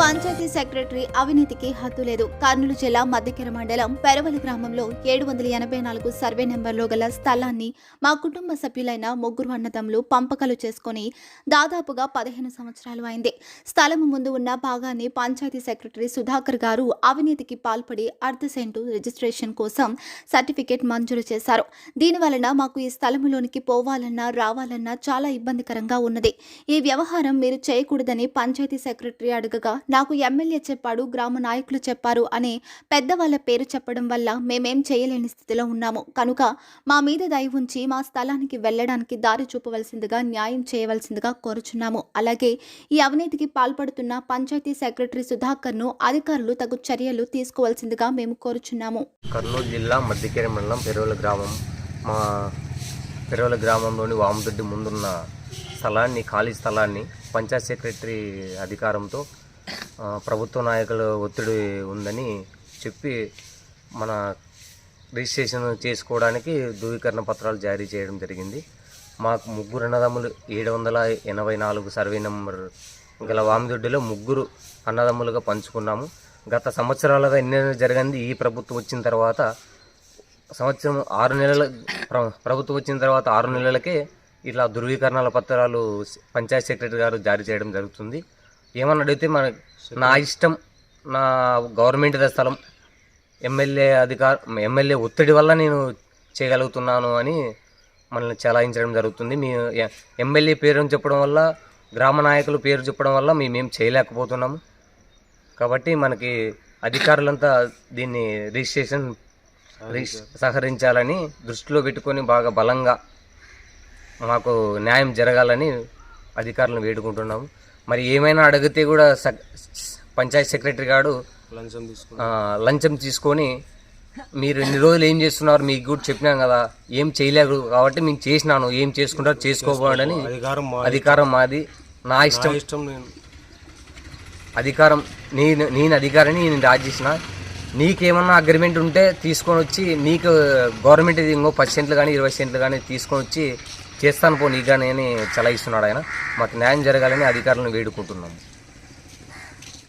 Panchayat secretary అవినీతికి హద్దు లేదు. కర్నూలు జిల్లా మధ్యకెర మండలం పెరవలి గ్రామంలో ఏడు వందల ఎనభై నాలుగు సర్వే నెంబర్లో గల స్థలాన్ని మా కుటుంబ సభ్యులైన ముగ్గురు అన్నదమ్ములు పంపకాలు చేసుకుని దాదాపుగా పదిహేను సంవత్సరాలు అయింది. స్థలం ముందు ఉన్న భాగాన్ని పంచాయతీ సెక్రటరీ సుధాకర్ గారు అవినీతికి పాల్పడి అర్ధ సెంటు రిజిస్ట్రేషన్ కోసం సర్టిఫికేట్ మంజూరు చేశారు. దీనివలన మాకు ఈ స్థలంలోనికి పోవాలన్నా రావాలన్నా చాలా ఇబ్బందికరంగా ఉన్నది. ఈ వ్యవహారం మీరు చేయకూడదని పంచాయతీ సెక్రటరీ అడగగా నాకు ఎమ్మెల్యే చెప్పాడు గ్రామ నాయకులు చెప్పారు అని పెద్దవాళ్ళ పేరు చెప్పడం వల్ల మేమేం చేయలేని స్థితిలో ఉన్నాము. కనుక మా మీద దయ ఉంచి మా స్థలానికి వెళ్ళడానికి దారి చూపవలసిందిగా న్యాయం చేయవలసిందిగా కోరుచున్నాము. అలాగే ఈ అవినీతికి పాల్పడుతున్న పంచాయతీ సెక్రటరీ సుధాకర్ను అధికారులు తగు చర్యలు తీసుకోవాల్సిందిగా మేము కోరుచున్నాము. కర్నూలు జిల్లా మధ్యకేరి మండలం పెరువల గ్రామం. మా పెరువల గ్రామంలోని వామదొడ్డి ముందున్న స్థలాన్ని ఖాళీ స్థలాన్ని పంచాయత్ సెక్రటరీ అధికారంతో ప్రభుత్వ నాయకుల ఒత్తిడి ఉందని చెప్పి మన రిజిస్ట్రేషన్ చేసుకోవడానికి ధృవీకరణ పత్రాలు జారీ చేయడం జరిగింది. మాకు ముగ్గురు అన్నదమ్ములు ఏడు వందల ఎనభై నాలుగు సర్వే నెంబర్ గల వామిదొడ్డిలో ముగ్గురు అన్నదమ్ములుగా పంచుకున్నాము. గత సంవత్సరాలుగా ఎన్నో జరిగింది. ఈ ప్రభుత్వం వచ్చిన తర్వాత సంవత్సరం ఆరు నెలల ప్రభుత్వం వచ్చిన తర్వాత ఆరు నెలలకే ఇలా ధృవీకరణల పత్రాలు పంచాయత్ సెక్రటరీ గారు జారీ చేయడం జరుగుతుంది. ఏమన్నా అడిగితే మన నా ఇష్టం నా గవర్నమెంట్ స్థలం ఎమ్మెల్యే అధికార ఎమ్మెల్యే ఒత్తిడి వల్ల నేను చేయగలుగుతున్నాను అని మనల్ని చెలాయించడం జరుగుతుంది. మీ ఎమ్మెల్యే పేరును చెప్పడం వల్ల గ్రామ నాయకులు పేరు చెప్పడం వల్ల మేమేం చేయలేకపోతున్నాము. కాబట్టి మనకి అధికారులంతా దీన్ని రిజిస్ట్రేషన్ రిజిస్- సహకరించాలని దృష్టిలో పెట్టుకొని బాగా బలంగా మాకు న్యాయం జరగాలని అధికారులను వేడుకుంటున్నాము. మరి ఏమైనా అడిగితే కూడా పంచాయత్ సెక్రటరీ గారు లంచం లంచం తీసుకొని మీరు ఇన్ని రోజులు ఏం చేస్తున్నారు మీకు కూడా చెప్పినాం కదా ఏం చేయలేదు కాబట్టి మేము చేసినాను ఏం చేసుకుంటారు చేసుకోబోడని అధికారం మాది. నా ఇష్టం. ఇష్టం నేను. అధికారం నేను నేను అధికారిని నేను రాజు చేసిన నీకేమన్నా అగ్రిమెంట్ ఉంటే తీసుకొని వచ్చి నీకు గవర్నమెంట్ ఇది ఇంకో పది సెంట్లు కానీ ఇరవై సెంట్లు కానీ తీసుకొని వచ్చి చేస్తాను పోనీ కానీ అని చలాయిస్తున్నాడు ఆయన. మాకు న్యాయం జరగాలని అధికారులను వేడుకుంటున్నాము.